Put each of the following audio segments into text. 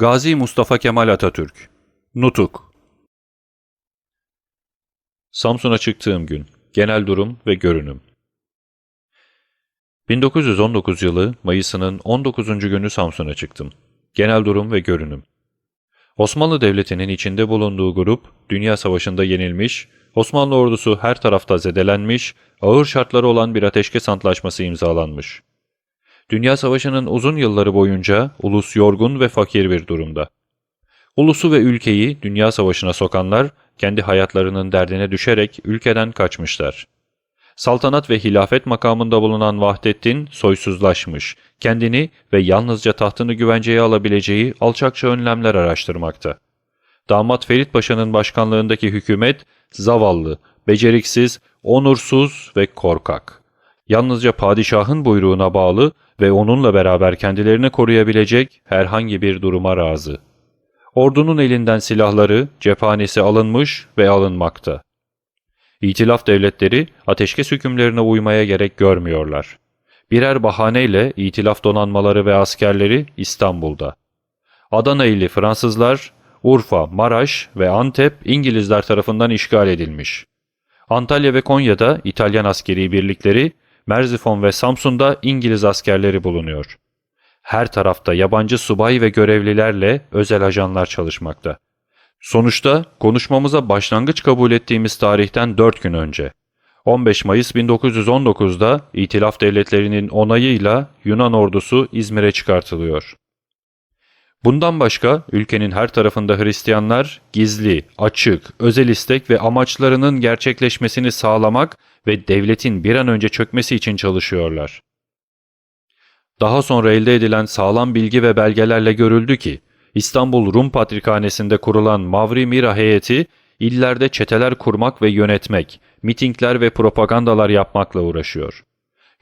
Gazi Mustafa Kemal Atatürk Nutuk Samsun'a çıktığım gün Genel durum ve görünüm 1919 yılı Mayıs'ının 19. günü Samsun'a çıktım. Genel durum ve görünüm Osmanlı Devleti'nin içinde bulunduğu grup, Dünya Savaşı'nda yenilmiş, Osmanlı ordusu her tarafta zedelenmiş, ağır şartları olan bir ateşkes antlaşması imzalanmış. Dünya Savaşı'nın uzun yılları boyunca ulus yorgun ve fakir bir durumda. Ulusu ve ülkeyi Dünya Savaşı'na sokanlar kendi hayatlarının derdine düşerek ülkeden kaçmışlar. Saltanat ve hilafet makamında bulunan Vahdettin soysuzlaşmış, kendini ve yalnızca tahtını güvenceye alabileceği alçakça önlemler araştırmakta. Damat Ferit Paşa'nın başkanlığındaki hükümet zavallı, beceriksiz, onursuz ve korkak. Yalnızca padişahın buyruğuna bağlı ve onunla beraber kendilerini koruyabilecek herhangi bir duruma razı. Ordunun elinden silahları, cephanesi alınmış ve alınmakta. İtilaf devletleri ateşkes hükümlerine uymaya gerek görmüyorlar. Birer bahaneyle itilaf donanmaları ve askerleri İstanbul'da. Adana ili Fransızlar, Urfa, Maraş ve Antep İngilizler tarafından işgal edilmiş. Antalya ve Konya'da İtalyan askeri birlikleri, Merzifon ve Samsun'da İngiliz askerleri bulunuyor. Her tarafta yabancı subay ve görevlilerle özel ajanlar çalışmakta. Sonuçta konuşmamıza başlangıç kabul ettiğimiz tarihten 4 gün önce 15 Mayıs 1919'da İtilaf Devletleri'nin onayıyla Yunan ordusu İzmir'e çıkartılıyor. Bundan başka ülkenin her tarafında Hristiyanlar gizli, açık, özel istek ve amaçlarının gerçekleşmesini sağlamak ve devletin bir an önce çökmesi için çalışıyorlar. Daha sonra elde edilen sağlam bilgi ve belgelerle görüldü ki, İstanbul Rum Patrikhanesi'nde kurulan Mavri Mira heyeti, illerde çeteler kurmak ve yönetmek, mitingler ve propagandalar yapmakla uğraşıyor.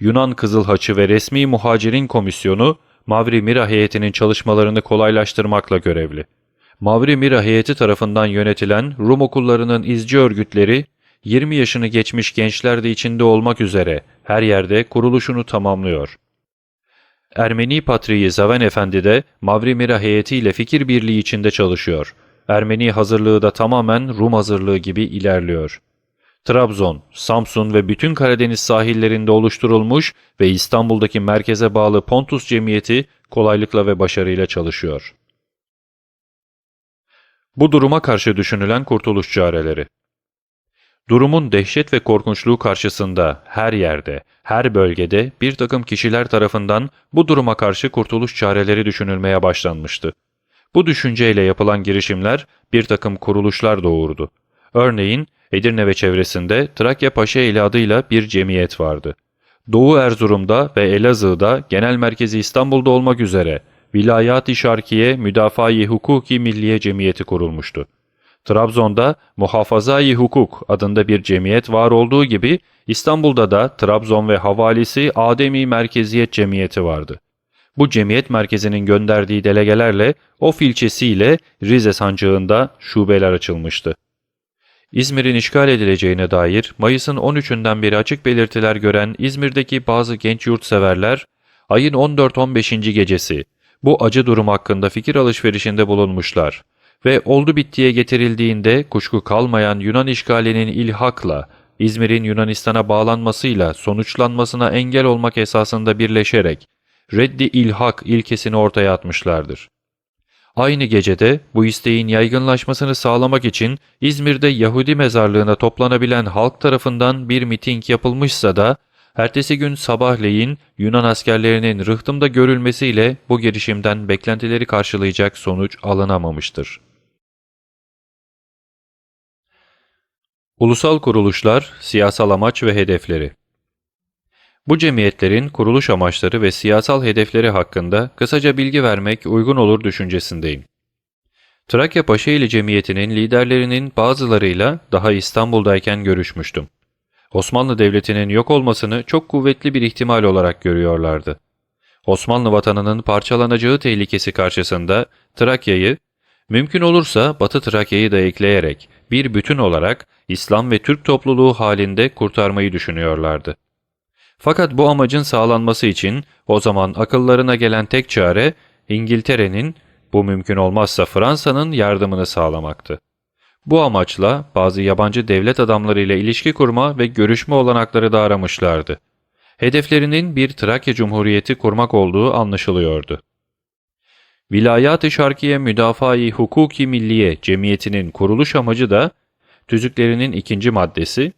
Yunan Kızıl Haçı ve Resmi Muhacirin Komisyonu, Mavri Mira heyetinin çalışmalarını kolaylaştırmakla görevli. Mavri Mira heyeti tarafından yönetilen Rum okullarının izci örgütleri, 20 yaşını geçmiş gençler de içinde olmak üzere her yerde kuruluşunu tamamlıyor. Ermeni Patriği Zaven Efendi de Mavri Mira heyetiyle fikir birliği içinde çalışıyor. Ermeni hazırlığı da tamamen Rum hazırlığı gibi ilerliyor. Trabzon, Samsun ve bütün Karadeniz sahillerinde oluşturulmuş ve İstanbul'daki merkeze bağlı Pontus Cemiyeti kolaylıkla ve başarıyla çalışıyor. Bu duruma karşı düşünülen kurtuluş çareleri Durumun dehşet ve korkunçluğu karşısında her yerde, her bölgede bir takım kişiler tarafından bu duruma karşı kurtuluş çareleri düşünülmeye başlanmıştı. Bu düşünceyle yapılan girişimler bir takım kuruluşlar doğurdu. Örneğin Edirne ve çevresinde Trakya Paşaeli adıyla bir cemiyet vardı. Doğu Erzurum'da ve Elazığ'da genel merkezi İstanbul'da olmak üzere Vilayat-ı Şarkiye Müdafaa-i Hukuki Milliye Cemiyeti kurulmuştu. Trabzon'da Muhafaza-i Hukuk adında bir cemiyet var olduğu gibi İstanbul'da da Trabzon ve havalisi Ademi Merkeziyet Cemiyeti vardı. Bu cemiyet merkezinin gönderdiği delegelerle o ilçesiyle Rize sancağında şubeler açılmıştı. İzmir'in işgal edileceğine dair Mayıs'ın 13'ünden beri açık belirtiler gören İzmir'deki bazı genç yurtseverler, ayın 14-15. gecesi bu acı durum hakkında fikir alışverişinde bulunmuşlar ve oldu bittiye getirildiğinde kuşku kalmayan Yunan işgalinin ilhakla, İzmir'in Yunanistan'a bağlanmasıyla sonuçlanmasına engel olmak esasında birleşerek, reddi ilhak ilkesini ortaya atmışlardır. Aynı gecede bu isteğin yaygınlaşmasını sağlamak için İzmir'de Yahudi mezarlığına toplanabilen halk tarafından bir miting yapılmışsa da, ertesi gün sabahleyin Yunan askerlerinin rıhtımda görülmesiyle bu girişimden beklentileri karşılayacak sonuç alınamamıştır. Ulusal kuruluşlar, siyasal amaç ve hedefleri Bu cemiyetlerin kuruluş amaçları ve siyasal hedefleri hakkında kısaca bilgi vermek uygun olur düşüncesindeyim. Trakya Paşaeli Cemiyeti'nin liderlerinin bazılarıyla daha İstanbul'dayken görüşmüştüm. Osmanlı Devleti'nin yok olmasını çok kuvvetli bir ihtimal olarak görüyorlardı. Osmanlı vatanının parçalanacağı tehlikesi karşısında Trakya'yı, mümkün olursa Batı Trakya'yı da ekleyerek bir bütün olarak İslam ve Türk topluluğu halinde kurtarmayı düşünüyorlardı. Fakat bu amacın sağlanması için o zaman akıllarına gelen tek çare İngiltere'nin Bu mümkün olmazsa Fransa'nın yardımını sağlamaktı. Bu amaçla bazı yabancı devlet adamlarıyla ilişki kurma ve görüşme olanakları da aramışlardı. Hedeflerinin bir Trakya Cumhuriyeti kurmak olduğu anlaşılıyordu. Vilayat-ı Şarkiye Müdafaa-i Hukuki Milliye Cemiyeti'nin kuruluş amacı da tüzüklerinin ikinci maddesi,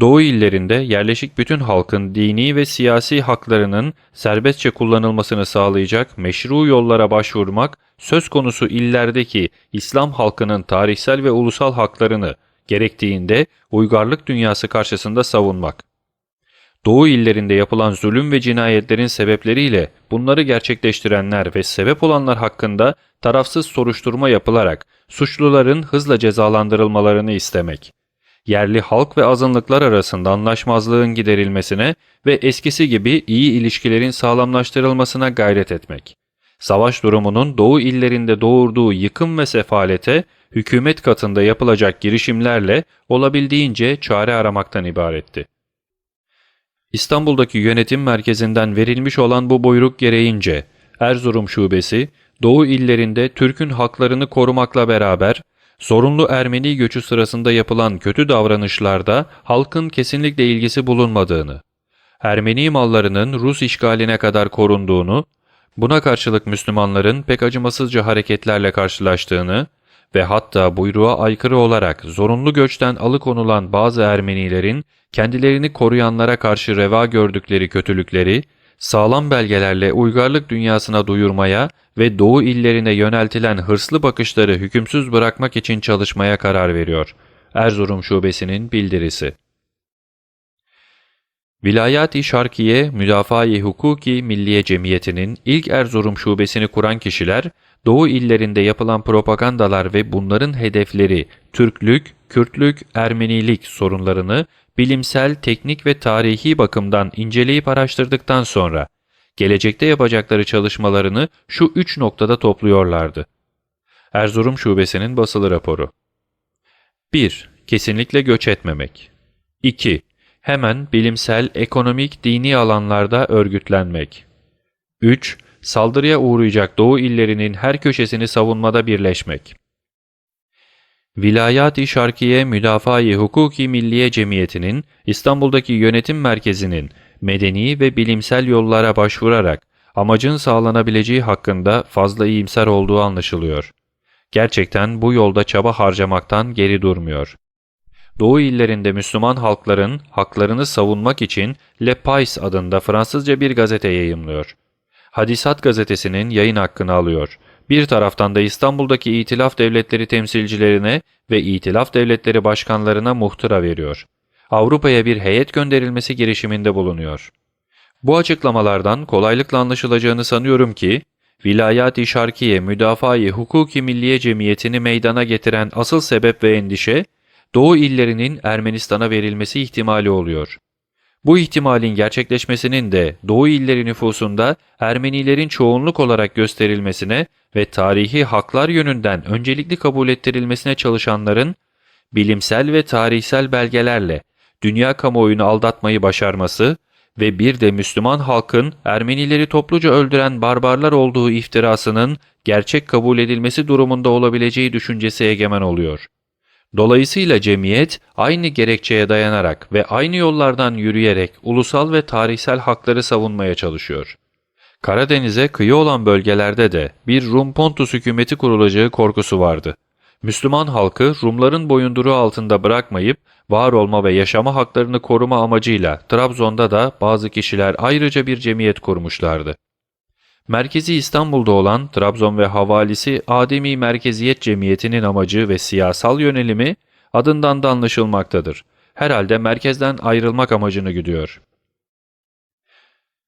Doğu illerinde yerleşik bütün halkın dini ve siyasi haklarının serbestçe kullanılmasını sağlayacak meşru yollara başvurmak, söz konusu illerdeki İslam halkının tarihsel ve ulusal haklarını gerektiğinde uygarlık dünyası karşısında savunmak. Doğu illerinde yapılan zulüm ve cinayetlerin sebepleriyle bunları gerçekleştirenler ve sebep olanlar hakkında tarafsız soruşturma yapılarak suçluların hızla cezalandırılmalarını istemek. Yerli halk ve azınlıklar arasında anlaşmazlığın giderilmesine ve eskisi gibi iyi ilişkilerin sağlamlaştırılmasına gayret etmek. Savaş durumunun Doğu illerinde doğurduğu yıkım ve sefalete hükümet katında yapılacak girişimlerle olabildiğince çare aramaktan ibaretti. İstanbul'daki yönetim merkezinden verilmiş olan bu buyruk gereğince Erzurum Şubesi, Doğu illerinde Türk'ün haklarını korumakla beraber sorunlu Ermeni göçü sırasında yapılan kötü davranışlarda halkın kesinlikle ilgisi bulunmadığını, Ermeni mallarının Rus işgaline kadar korunduğunu, buna karşılık Müslümanların pek acımasızca hareketlerle karşılaştığını ve hatta buyruğa aykırı olarak zorunlu göçten alıkonulan bazı Ermenilerin kendilerini koruyanlara karşı reva gördükleri kötülükleri, sağlam belgelerle uygarlık dünyasına duyurmaya ve doğu illerine yöneltilen hırslı bakışları hükümsüz bırakmak için çalışmaya karar veriyor. Erzurum Şubesi'nin bildirisi. Vilayat-i Şarkiye Müdafaa-i Hukuki Milliye Cemiyeti'nin ilk Erzurum şubesini kuran kişiler, Doğu illerinde yapılan propagandalar ve bunların hedefleri Türklük, Kürtlük, Ermenilik sorunlarını bilimsel, teknik ve tarihi bakımdan inceleyip araştırdıktan sonra gelecekte yapacakları çalışmalarını şu üç noktada topluyorlardı. Erzurum Şubesi'nin basılı raporu 1. Kesinlikle göç etmemek 2. Hemen bilimsel, ekonomik, dini alanlarda örgütlenmek 3. Saldırıya uğrayacak Doğu illerinin her köşesini savunmada birleşmek Vilayat-i Şarkiye Müdafaa-i Hukuki Milliye Cemiyeti'nin İstanbul'daki yönetim merkezinin medeni ve bilimsel yollara başvurarak amacın sağlanabileceği hakkında fazla iyimser olduğu anlaşılıyor. Gerçekten bu yolda çaba harcamaktan geri durmuyor. Doğu illerinde Müslüman halkların haklarını savunmak için Le Pais adında Fransızca bir gazete yayımlıyor. Hadisat gazetesinin yayın hakkını alıyor. Bir taraftan da İstanbul'daki İtilaf Devletleri temsilcilerine ve İtilaf Devletleri başkanlarına muhtıra veriyor. Avrupa'ya bir heyet gönderilmesi girişiminde bulunuyor. Bu açıklamalardan kolaylıkla anlaşılacağını sanıyorum ki, Vilayat-i Şarkiye Müdafaa-i Hukuki Milliye Cemiyeti'ni meydana getiren asıl sebep ve endişe, Doğu illerinin Ermenistan'a verilmesi ihtimali oluyor. Bu ihtimalin gerçekleşmesinin de Doğu illeri nüfusunda Ermenilerin çoğunluk olarak gösterilmesine ve tarihi haklar yönünden öncelikli kabul ettirilmesine çalışanların bilimsel ve tarihsel belgelerle dünya kamuoyunu aldatmayı başarması ve bir de Müslüman halkın Ermenileri topluca öldüren barbarlar olduğu iftirasının gerçek kabul edilmesi durumunda olabileceği düşüncesi egemen oluyor. Dolayısıyla cemiyet aynı gerekçeye dayanarak ve aynı yollardan yürüyerek ulusal ve tarihsel hakları savunmaya çalışıyor. Karadeniz'e kıyı olan bölgelerde de bir Rum Pontus hükümeti kurulacağı korkusu vardı. Müslüman halkı Rumların boyunduruğu altında bırakmayıp var olma ve yaşama haklarını koruma amacıyla Trabzon'da da bazı kişiler ayrıca bir cemiyet kurmuşlardı. Merkezi İstanbul'da olan Trabzon ve havalisi Ademi Merkeziyet Cemiyeti'nin amacı ve siyasal yönelimi adından da anlaşılmaktadır. Herhalde merkezden ayrılmak amacını güdüyor.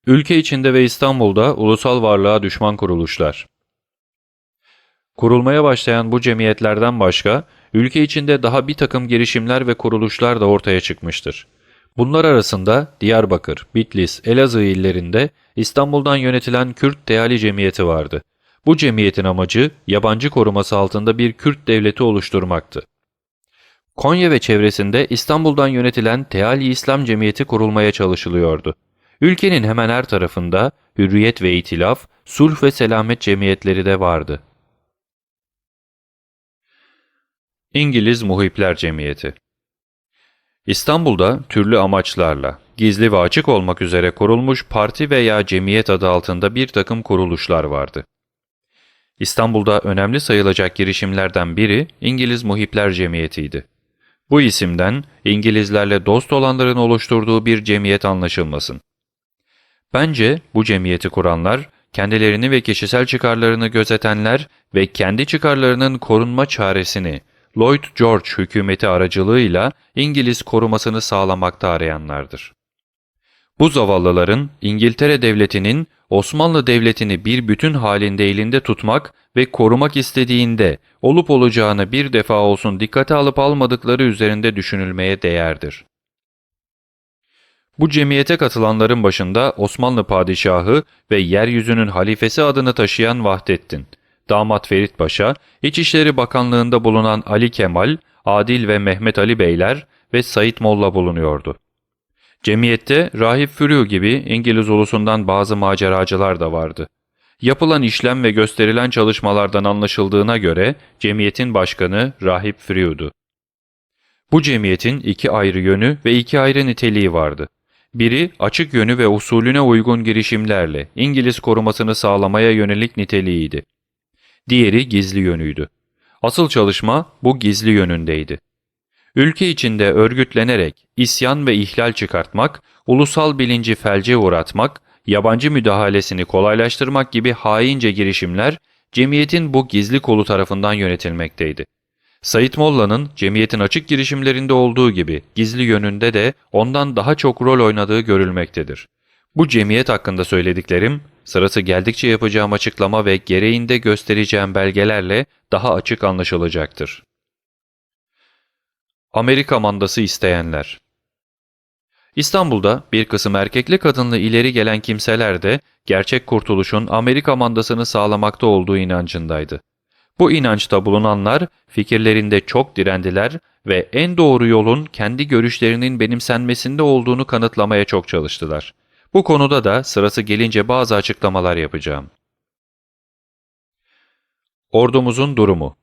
Ülke içinde ve İstanbul'da ulusal varlığa düşman kuruluşlar. Kurulmaya başlayan bu cemiyetlerden başka, ülke içinde daha bir takım girişimler ve kuruluşlar da ortaya çıkmıştır. Bunlar arasında Diyarbakır, Bitlis, Elazığ illerinde İstanbul'dan yönetilen Kürt Teali Cemiyeti vardı. Bu cemiyetin amacı yabancı koruması altında bir Kürt devleti oluşturmaktı. Konya ve çevresinde İstanbul'dan yönetilen Teali İslam Cemiyeti kurulmaya çalışılıyordu. Ülkenin hemen her tarafında Hürriyet ve İtilaf, Sulh ve Selamet cemiyetleri de vardı. İngiliz Muhipler Cemiyeti İstanbul'da türlü amaçlarla, gizli ve açık olmak üzere kurulmuş parti veya cemiyet adı altında bir takım kuruluşlar vardı. İstanbul'da önemli sayılacak girişimlerden biri İngiliz Muhipler Cemiyeti'ydi. Bu isimden İngilizlerle dost olanların oluşturduğu bir cemiyet anlaşılmasın. Bence bu cemiyeti kuranlar, kendilerini ve kişisel çıkarlarını gözetenler ve kendi çıkarlarının korunma çaresini Lloyd George hükümeti aracılığıyla İngiliz korumasını sağlamakta arayanlardır. Bu zavallıların İngiltere Devleti'nin Osmanlı Devleti'ni bir bütün halinde elinde tutmak ve korumak istediğinde olup olacağını bir defa olsun dikkate alıp almadıkları üzerinde düşünülmeye değerdir. Bu cemiyete katılanların başında Osmanlı Padişahı ve yeryüzünün halifesi adını taşıyan Vahdettin, Damat Ferit Paşa, İçişleri Bakanlığında bulunan Ali Kemal, Adil ve Mehmet Ali Beyler ve Said Molla bulunuyordu. Cemiyette Rahip Fürü gibi İngiliz ulusundan bazı maceracılar da vardı. Yapılan işlem ve gösterilen çalışmalardan anlaşıldığına göre cemiyetin başkanı Rahip Fürü'dü. Bu cemiyetin iki ayrı yönü ve iki ayrı niteliği vardı. Biri açık yönü ve usulüne uygun girişimlerle İngiliz korumasını sağlamaya yönelik niteliğiydi. Diğeri gizli yönüydü. Asıl çalışma bu gizli yönündeydi. Ülke içinde örgütlenerek isyan ve ihlal çıkartmak, ulusal bilinci felce uğratmak, yabancı müdahalesini kolaylaştırmak gibi haince girişimler cemiyetin bu gizli kolu tarafından yönetilmekteydi. Said Molla'nın cemiyetin açık girişimlerinde olduğu gibi gizli yönünde de ondan daha çok rol oynadığı görülmektedir. Bu cemiyet hakkında söylediklerim, sırası geldikçe yapacağım açıklama ve gereğinde göstereceğim belgelerle daha açık anlaşılacaktır. Amerika mandası isteyenler İstanbul'da bir kısım erkekli kadınlı ileri gelen kimseler de gerçek kurtuluşun Amerika mandasını sağlamakta olduğu inancındaydı. Bu inançta bulunanlar fikirlerinde çok direndiler ve en doğru yolun kendi görüşlerinin benimsenmesinde olduğunu kanıtlamaya çok çalıştılar. Bu konuda da sırası gelince bazı açıklamalar yapacağım. Ordumuzun durumu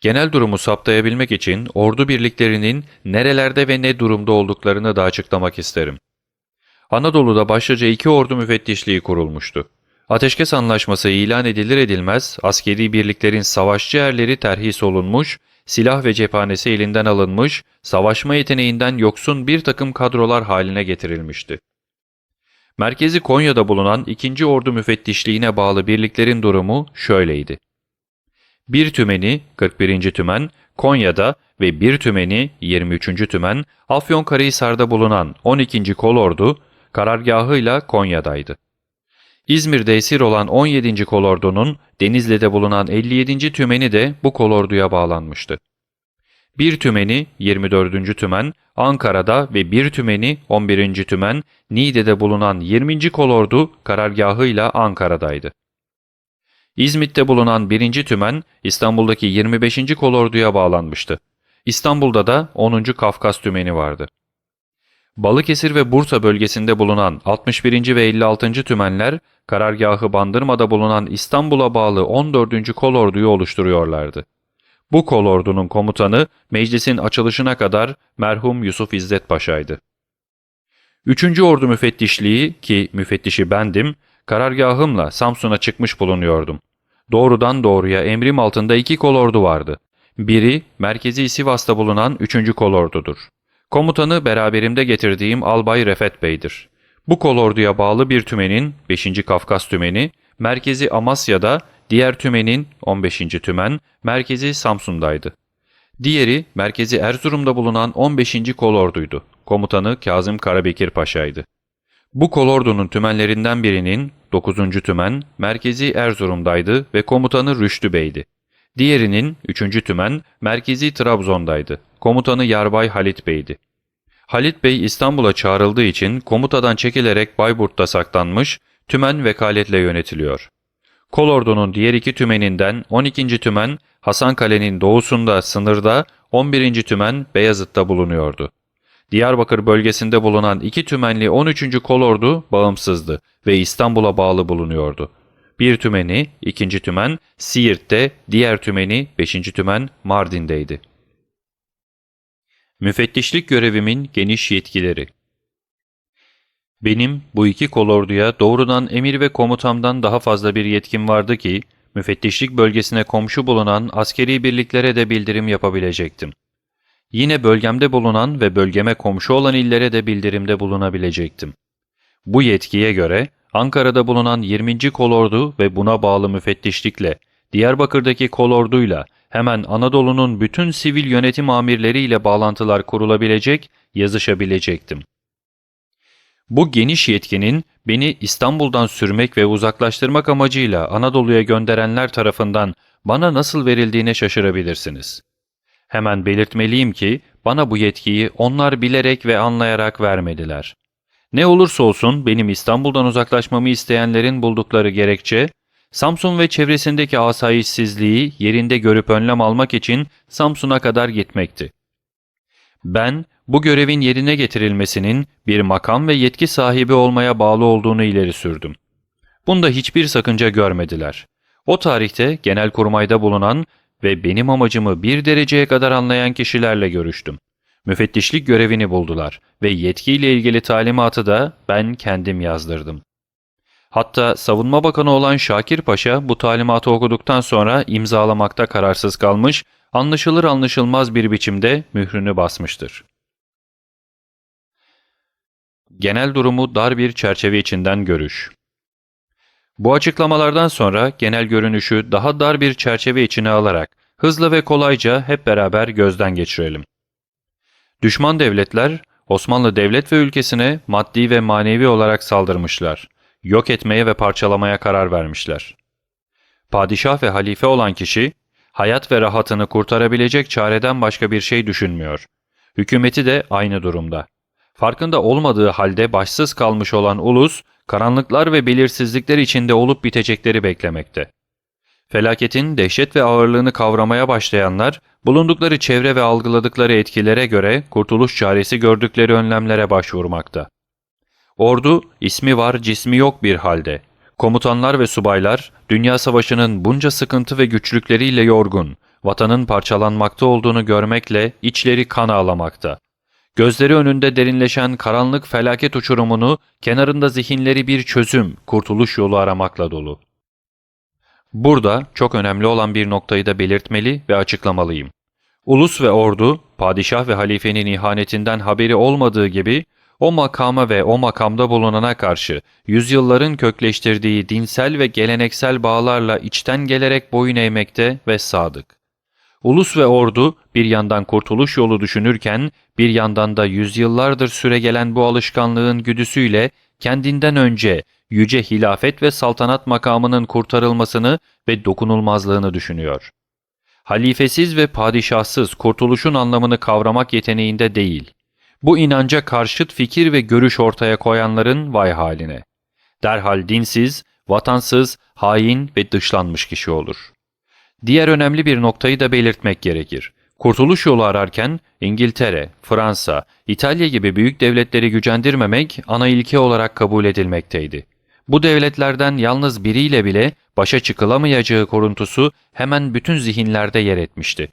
Genel durumu saptayabilmek için ordu birliklerinin nerelerde ve ne durumda olduklarını da açıklamak isterim. Anadolu'da başlıca iki ordu müfettişliği kurulmuştu. Ateşkes anlaşması ilan edilir edilmez askeri birliklerin savaşçı erleri terhis olunmuş, silah ve cephanesi elinden alınmış, savaşma yeteneğinden yoksun bir takım kadrolar haline getirilmişti. Merkezi Konya'da bulunan 2. Ordu Müfettişliğine bağlı birliklerin durumu şöyleydi. Bir tümeni 41. tümen Konya'da ve bir tümeni 23. tümen Afyonkarahisar'da bulunan 12. kolordu karargahıyla Konya'daydı. İzmir'de esir olan 17. kolordunun Denizli'de bulunan 57. tümeni de bu kolorduya bağlanmıştı. Bir tümeni 24. tümen Ankara'da ve bir tümeni 11. tümen Niğde'de bulunan 20. kolordu karargahıyla Ankara'daydı. İzmit'te bulunan 1. tümen İstanbul'daki 25. kolorduya bağlanmıştı. İstanbul'da da 10. Kafkas tümeni vardı. Balıkesir ve Bursa bölgesinde bulunan 61. ve 56. tümenler karargahı Bandırma'da bulunan İstanbul'a bağlı 14. kolorduyu oluşturuyorlardı. Bu kolordunun komutanı meclisin açılışına kadar merhum Yusuf İzzet Paşa'ydı. 3. Ordu Müfettişliği ki müfettişi bendim, karargahımla Samsun'a çıkmış bulunuyordum. Doğrudan doğruya emrim altında iki kolordu vardı. Biri merkezi Sivas'ta bulunan 3. kolordudur. Komutanı beraberimde getirdiğim Albay Refet Bey'dir. Bu kolorduya bağlı bir tümenin 5. Kafkas tümeni, merkezi Amasya'da, diğer tümenin 15. tümen, merkezi Samsun'daydı. Diğeri merkezi Erzurum'da bulunan 15. kolorduydu. Komutanı Kazım Karabekir Paşa'ydı. Bu kolordunun tümenlerinden birinin 9. tümen merkezi Erzurum'daydı ve komutanı Rüştü Bey'di. Diğerinin 3. tümen merkezi Trabzon'daydı. Komutanı Yarbay Halit Bey'di. Halit Bey İstanbul'a çağrıldığı için komutadan çekilerek Bayburt'ta saklanmış, tümen vekaletle yönetiliyor. Kolordu'nun diğer iki tümeninden 12. tümen Hasankale'nin doğusunda sınırda, 11. tümen Beyazıt'ta bulunuyordu. Diyarbakır bölgesinde bulunan iki tümenli 13. kolordu bağımsızdı ve İstanbul'a bağlı bulunuyordu. Bir tümeni, ikinci tümen Siirt'te, diğer tümeni, beşinci tümen Mardin'deydi. Müfettişlik görevimin geniş yetkileri Benim bu iki kolorduya doğrudan emir ve komutamdan daha fazla bir yetkim vardı ki, müfettişlik bölgesine komşu bulunan askeri birliklere de bildirim yapabilecektim. Yine bölgemde bulunan ve bölgeme komşu olan illere de bildirimde bulunabilecektim. Bu yetkiye göre Ankara'da bulunan 20. kolordu ve buna bağlı müfettişlikle, Diyarbakır'daki kolorduyla hemen Anadolu'nun bütün sivil yönetim amirleriyle bağlantılar kurulabilecek, yazışabilecektim. Bu geniş yetkinin beni İstanbul'dan sürmek ve uzaklaştırmak amacıyla Anadolu'ya gönderenler tarafından bana nasıl verildiğine şaşırabilirsiniz. Hemen belirtmeliyim ki bana bu yetkiyi onlar bilerek ve anlayarak vermediler. Ne olursa olsun benim İstanbul'dan uzaklaşmamı isteyenlerin buldukları gerekçe, Samsun ve çevresindeki asayişsizliği yerinde görüp önlem almak için Samsun'a kadar gitmekti. Ben bu görevin yerine getirilmesinin bir makam ve yetki sahibi olmaya bağlı olduğunu ileri sürdüm. Bunda hiçbir sakınca görmediler. O tarihte genelkurmayda bulunan ve benim amacımı bir dereceye kadar anlayan kişilerle görüştüm. Müfettişlik görevini buldular ve yetkiyle ilgili talimatı da ben kendim yazdırdım. Hatta Savunma Bakanı olan Şakir Paşa bu talimatı okuduktan sonra imzalamakta kararsız kalmış, anlaşılır anlaşılmaz bir biçimde mührünü basmıştır. Genel durumu dar bir çerçeve içinden görüş. Bu açıklamalardan sonra genel görünüşü daha dar bir çerçeve içine alarak hızlı ve kolayca hep beraber gözden geçirelim. Düşman devletler Osmanlı devlet ve ülkesine maddi ve manevi olarak saldırmışlar. Yok etmeye ve parçalamaya karar vermişler. Padişah ve halife olan kişi, hayat ve rahatını kurtarabilecek çareden başka bir şey düşünmüyor. Hükümeti de aynı durumda. Farkında olmadığı halde başsız kalmış olan ulus, karanlıklar ve belirsizlikler içinde olup bitecekleri beklemekte. Felaketin dehşet ve ağırlığını kavramaya başlayanlar, bulundukları çevre ve algıladıkları etkilere göre kurtuluş çaresi gördükleri önlemlere başvurmakta. Ordu, ismi var cismi yok bir halde. Komutanlar ve subaylar, dünya savaşının bunca sıkıntı ve güçlükleriyle yorgun, vatanın parçalanmakta olduğunu görmekle içleri kan ağlamakta. Gözleri önünde derinleşen karanlık felaket uçurumunu, kenarında zihinleri bir çözüm, kurtuluş yolu aramakla dolu. Burada çok önemli olan bir noktayı da belirtmeli ve açıklamalıyım. Ulus ve ordu, padişah ve halifenin ihanetinden haberi olmadığı gibi, o makama ve o makamda bulunana karşı yüzyılların kökleştirdiği dinsel ve geleneksel bağlarla içten gelerek boyun eğmekte ve sadık. Ulus ve ordu bir yandan kurtuluş yolu düşünürken bir yandan da yüzyıllardır süregelen bu alışkanlığın güdüsüyle kendinden önce yüce hilafet ve saltanat makamının kurtarılmasını ve dokunulmazlığını düşünüyor. Halifesiz ve padişahsız kurtuluşun anlamını kavramak yeteneğinde değil. Bu inanca karşıt fikir ve görüş ortaya koyanların vay haline. Derhal dinsiz, vatansız, hain ve dışlanmış kişi olur. Diğer önemli bir noktayı da belirtmek gerekir. Kurtuluş yolu ararken İngiltere, Fransa, İtalya gibi büyük devletleri gücendirmemek ana ilke olarak kabul edilmekteydi. Bu devletlerden yalnız biriyle bile başa çıkılamayacağı koruntusu hemen bütün zihinlerde yer etmişti.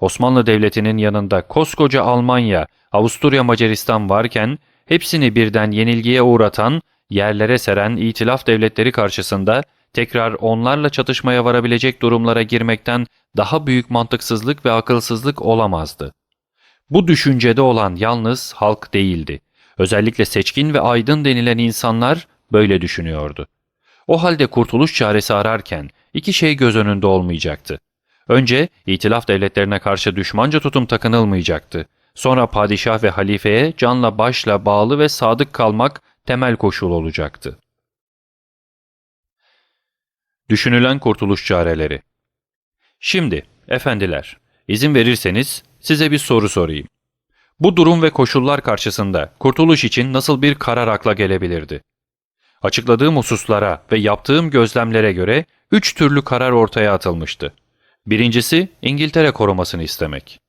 Osmanlı Devleti'nin yanında koskoca Almanya, Avusturya Macaristan varken hepsini birden yenilgiye uğratan, yerlere seren itilaf devletleri karşısında tekrar onlarla çatışmaya varabilecek durumlara girmekten daha büyük mantıksızlık ve akılsızlık olamazdı. Bu düşüncede olan yalnız halk değildi. Özellikle seçkin ve aydın denilen insanlar böyle düşünüyordu. O halde kurtuluş çaresi ararken iki şey göz önünde olmayacaktı. Önce itilaf devletlerine karşı düşmanca tutum takınılmayacaktı. Sonra padişah ve halifeye canla başla bağlı ve sadık kalmak temel koşul olacaktı. Düşünülen kurtuluş çareleri Şimdi, efendiler, izin verirseniz size bir soru sorayım. Bu durum ve koşullar karşısında kurtuluş için nasıl bir karar akla gelebilirdi? Açıkladığım hususlara ve yaptığım gözlemlere göre üç türlü karar ortaya atılmıştı. Birincisi İngiltere korumasını istemek.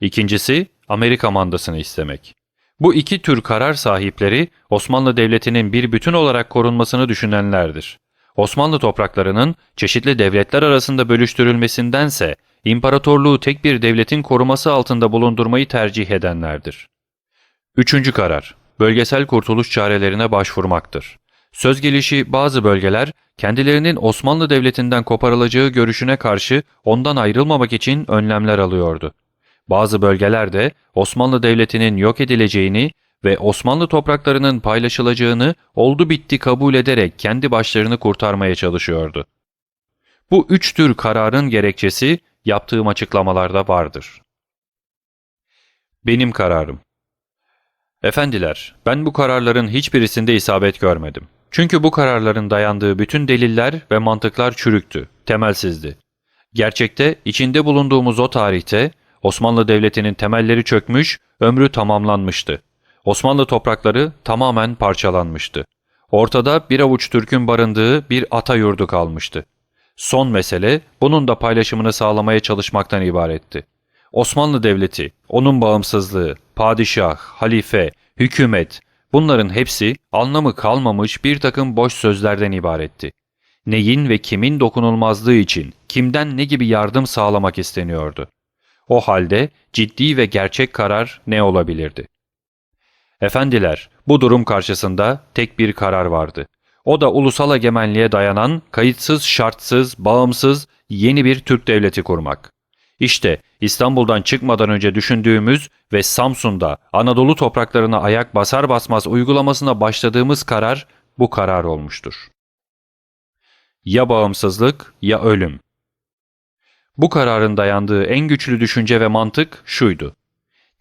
İkincisi Amerika mandasını istemek. Bu iki tür karar sahipleri Osmanlı Devleti'nin bir bütün olarak korunmasını düşünenlerdir. Osmanlı topraklarının çeşitli devletler arasında bölüştürülmesindense imparatorluğu tek bir devletin koruması altında bulundurmayı tercih edenlerdir. Üçüncü karar, bölgesel kurtuluş çarelerine başvurmaktır. Söz gelişi bazı bölgeler kendilerinin Osmanlı Devleti'nden koparılacağı görüşüne karşı ondan ayrılmamak için önlemler alıyordu. Bazı bölgeler de Osmanlı Devleti'nin yok edileceğini ve Osmanlı topraklarının paylaşılacağını oldu bitti kabul ederek kendi başlarını kurtarmaya çalışıyordu. Bu üç tür kararın gerekçesi yaptığım açıklamalarda vardır. Benim kararım Efendiler, ben bu kararların hiçbirisinde isabet görmedim. Çünkü bu kararların dayandığı bütün deliller ve mantıklar çürüktü, temelsizdi. Gerçekte içinde bulunduğumuz o tarihte Osmanlı Devleti'nin temelleri çökmüş, ömrü tamamlanmıştı. Osmanlı toprakları tamamen parçalanmıştı. Ortada bir avuç Türk'ün barındığı bir ata yurdu kalmıştı. Son mesele bunun da paylaşımını sağlamaya çalışmaktan ibaretti. Osmanlı Devleti, onun bağımsızlığı, padişah, halife, hükümet bunların hepsi anlamı kalmamış bir takım boş sözlerden ibaretti. Neyin ve kimin dokunulmazlığı için kimden ne gibi yardım sağlamak isteniyordu? O halde ciddi ve gerçek karar ne olabilirdi? Efendiler, bu durum karşısında tek bir karar vardı. O da ulusal egemenliğe dayanan, kayıtsız, şartsız, bağımsız yeni bir Türk devleti kurmak. İşte İstanbul'dan çıkmadan önce düşündüğümüz ve Samsun'da Anadolu topraklarına ayak basar basmaz uygulamasına başladığımız karar bu karar olmuştur. Ya bağımsızlık ya ölüm. Bu kararın dayandığı en güçlü düşünce ve mantık şuydu.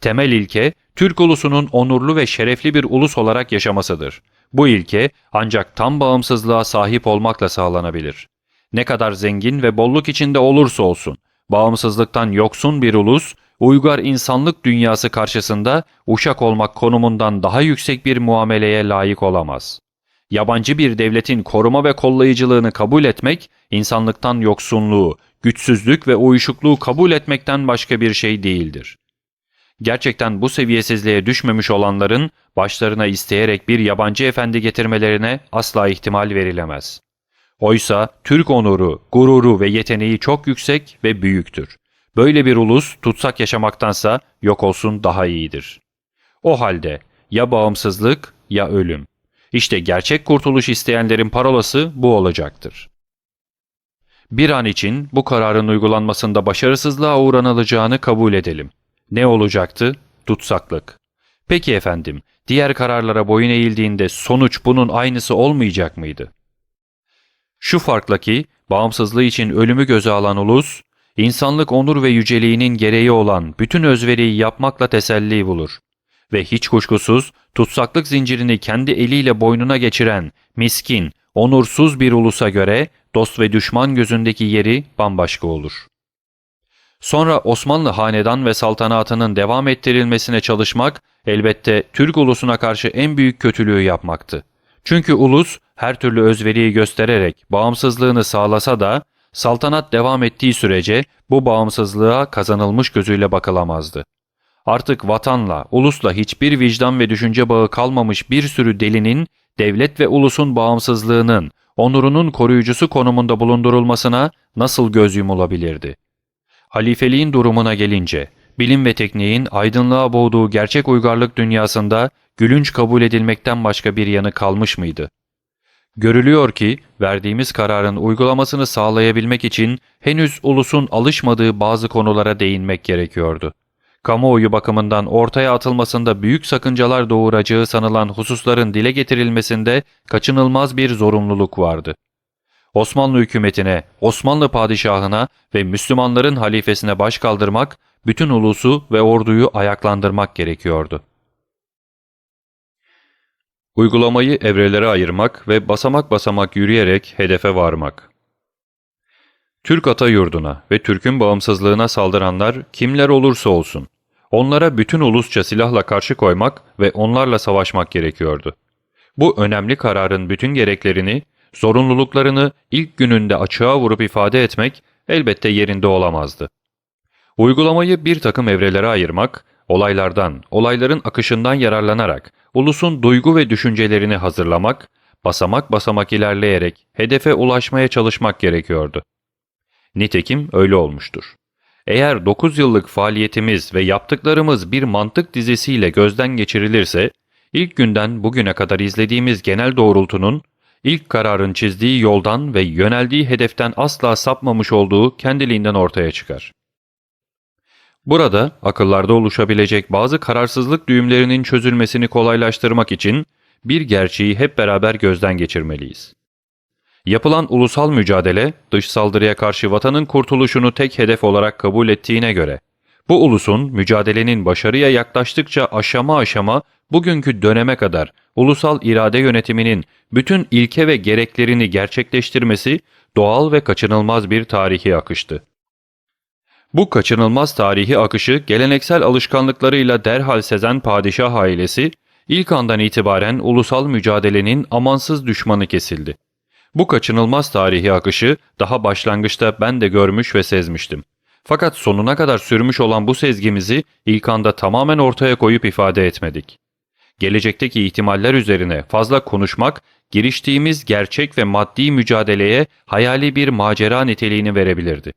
Temel ilke Türk ulusunun onurlu ve şerefli bir ulus olarak yaşamasıdır. Bu ilke ancak tam bağımsızlığa sahip olmakla sağlanabilir. Ne kadar zengin ve bolluk içinde olursa olsun, bağımsızlıktan yoksun bir ulus, uygar insanlık dünyası karşısında uşak olmak konumundan daha yüksek bir muameleye layık olamaz. Yabancı bir devletin koruma ve kollayıcılığını kabul etmek, insanlıktan yoksunluğu, güçsüzlük ve uyuşukluğu kabul etmekten başka bir şey değildir. Gerçekten bu seviyesizliğe düşmemiş olanların başlarına isteyerek bir yabancı efendi getirmelerine asla ihtimal verilemez. Oysa Türk onuru, gururu ve yeteneği çok yüksek ve büyüktür. Böyle bir ulus tutsak yaşamaktansa yok olsun daha iyidir. O halde ya bağımsızlık ya ölüm. İşte gerçek kurtuluş isteyenlerin parolası bu olacaktır. Bir an için bu kararın uygulanmasında başarısızlığa uğranılacağını kabul edelim. Ne olacaktı? Tutsaklık. Peki efendim, diğer kararlara boyun eğildiğinde sonuç bunun aynısı olmayacak mıydı? Şu farkla ki, bağımsızlığı için ölümü göze alan ulus, insanlık onur ve yüceliğinin gereği olan bütün özveriyi yapmakla teselli bulur. Ve hiç kuşkusuz tutsaklık zincirini kendi eliyle boynuna geçiren miskin, onursuz bir ulusa göre dost ve düşman gözündeki yeri bambaşka olur. Sonra Osmanlı hanedan ve saltanatının devam ettirilmesine çalışmak elbette Türk ulusuna karşı en büyük kötülüğü yapmaktı. Çünkü ulus her türlü özveriyi göstererek bağımsızlığını sağlasa da saltanat devam ettiği sürece bu bağımsızlığa kazanılmış gözüyle bakılamazdı. Artık vatanla, ulusla hiçbir vicdan ve düşünce bağı kalmamış bir sürü delinin devlet ve ulusun bağımsızlığının, onurunun koruyucusu konumunda bulundurulmasına nasıl göz yumulabilirdi? Halifeliğin durumuna gelince, bilim ve tekniğin aydınlığa boğduğu gerçek uygarlık dünyasında gülünç kabul edilmekten başka bir yanı kalmış mıydı? Görülüyor ki verdiğimiz kararın uygulamasını sağlayabilmek için henüz ulusun alışmadığı bazı konulara değinmek gerekiyordu. Kamuoyu bakımından ortaya atılmasında büyük sakıncalar doğuracağı sanılan hususların dile getirilmesinde kaçınılmaz bir zorunluluk vardı. Osmanlı hükümetine, Osmanlı padişahına ve Müslümanların halifesine baş kaldırmak, bütün ulusu ve orduyu ayaklandırmak gerekiyordu. Uygulamayı evrelere ayırmak ve basamak basamak yürüyerek hedefe varmak. Türk ata yurduna ve Türk'ün bağımsızlığına saldıranlar kimler olursa olsun, onlara bütün ulusça silahla karşı koymak ve onlarla savaşmak gerekiyordu. Bu önemli kararın bütün gereklerini, zorunluluklarını ilk gününde açığa vurup ifade etmek elbette yerinde olamazdı. Uygulamayı bir takım evrelere ayırmak, olaylardan, olayların akışından yararlanarak ulusun duygu ve düşüncelerini hazırlamak, basamak basamak ilerleyerek hedefe ulaşmaya çalışmak gerekiyordu. Nitekim öyle olmuştur. Eğer 9 yıllık faaliyetimiz ve yaptıklarımız bir mantık dizisiyle gözden geçirilirse, ilk günden bugüne kadar izlediğimiz genel doğrultunun, ilk kararın çizdiği yoldan ve yöneldiği hedeften asla sapmamış olduğu kendiliğinden ortaya çıkar. Burada akıllarda oluşabilecek bazı kararsızlık düğümlerinin çözülmesini kolaylaştırmak için bir gerçeği hep beraber gözden geçirmeliyiz. Yapılan ulusal mücadele, dış saldırıya karşı vatanın kurtuluşunu tek hedef olarak kabul ettiğine göre, bu ulusun mücadelenin başarıya yaklaştıkça aşama aşama bugünkü döneme kadar ulusal irade yönetiminin bütün ilke ve gereklerini gerçekleştirmesi doğal ve kaçınılmaz bir tarihi akıştı. Bu kaçınılmaz tarihi akışı geleneksel alışkanlıklarıyla derhal sezen padişah ailesi, ilk andan itibaren ulusal mücadelenin amansız düşmanı kesildi. Bu kaçınılmaz tarihi akışı daha başlangıçta ben de görmüş ve sezmiştim. Fakat sonuna kadar sürmüş olan bu sezgimizi ilk anda tamamen ortaya koyup ifade etmedik. Gelecekteki ihtimaller üzerine fazla konuşmak, giriştiğimiz gerçek ve maddi mücadeleye hayali bir macera niteliğini verebilirdi.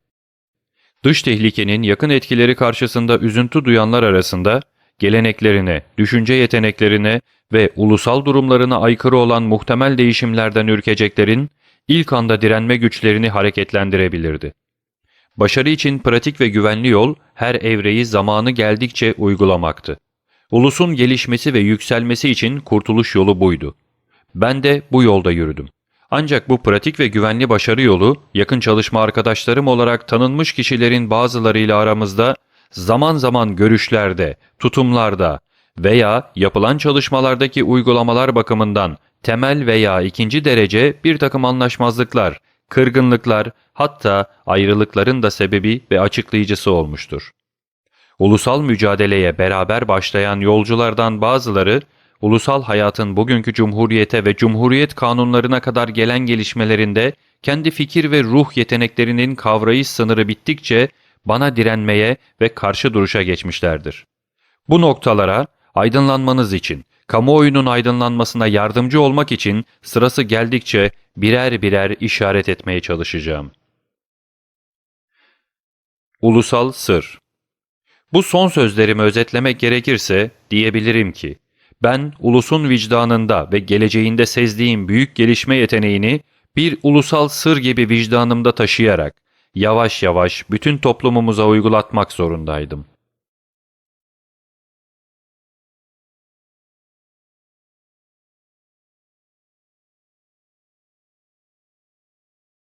Dış tehlikenin yakın etkileri karşısında üzüntü duyanlar arasında geleneklerine, düşünce yeteneklerine ve ulusal durumlarına aykırı olan muhtemel değişimlerden ürkeceklerin ilk anda direnme güçlerini hareketlendirebilirdi. Başarı için pratik ve güvenli yol her evreyi zamanı geldikçe uygulamaktı. Ulusun gelişmesi ve yükselmesi için kurtuluş yolu buydu. Ben de bu yolda yürüdüm. Ancak bu pratik ve güvenli başarı yolu yakın çalışma arkadaşlarım olarak tanınmış kişilerin bazılarıyla aramızda zaman zaman görüşlerde, tutumlarda veya yapılan çalışmalardaki uygulamalar bakımından temel veya ikinci derece bir takım anlaşmazlıklar, kırgınlıklar hatta ayrılıkların da sebebi ve açıklayıcısı olmuştur. Ulusal mücadeleye beraber başlayan yolculardan bazıları ulusal hayatın bugünkü cumhuriyete ve cumhuriyet kanunlarına kadar gelen gelişmelerinde kendi fikir ve ruh yeteneklerinin kavrayış sınırı bittikçe bana direnmeye ve karşı duruşa geçmişlerdir. Bu noktalara aydınlanmanız için, kamuoyunun aydınlanmasına yardımcı olmak için sırası geldikçe birer birer işaret etmeye çalışacağım. Ulusal Sır Bu son sözlerimi özetlemek gerekirse diyebilirim ki, ben ulusun vicdanında ve geleceğinde sezdiğim büyük gelişme yeteneğini bir ulusal sır gibi vicdanımda taşıyarak yavaş yavaş bütün toplumumuza uygulatmak zorundaydım.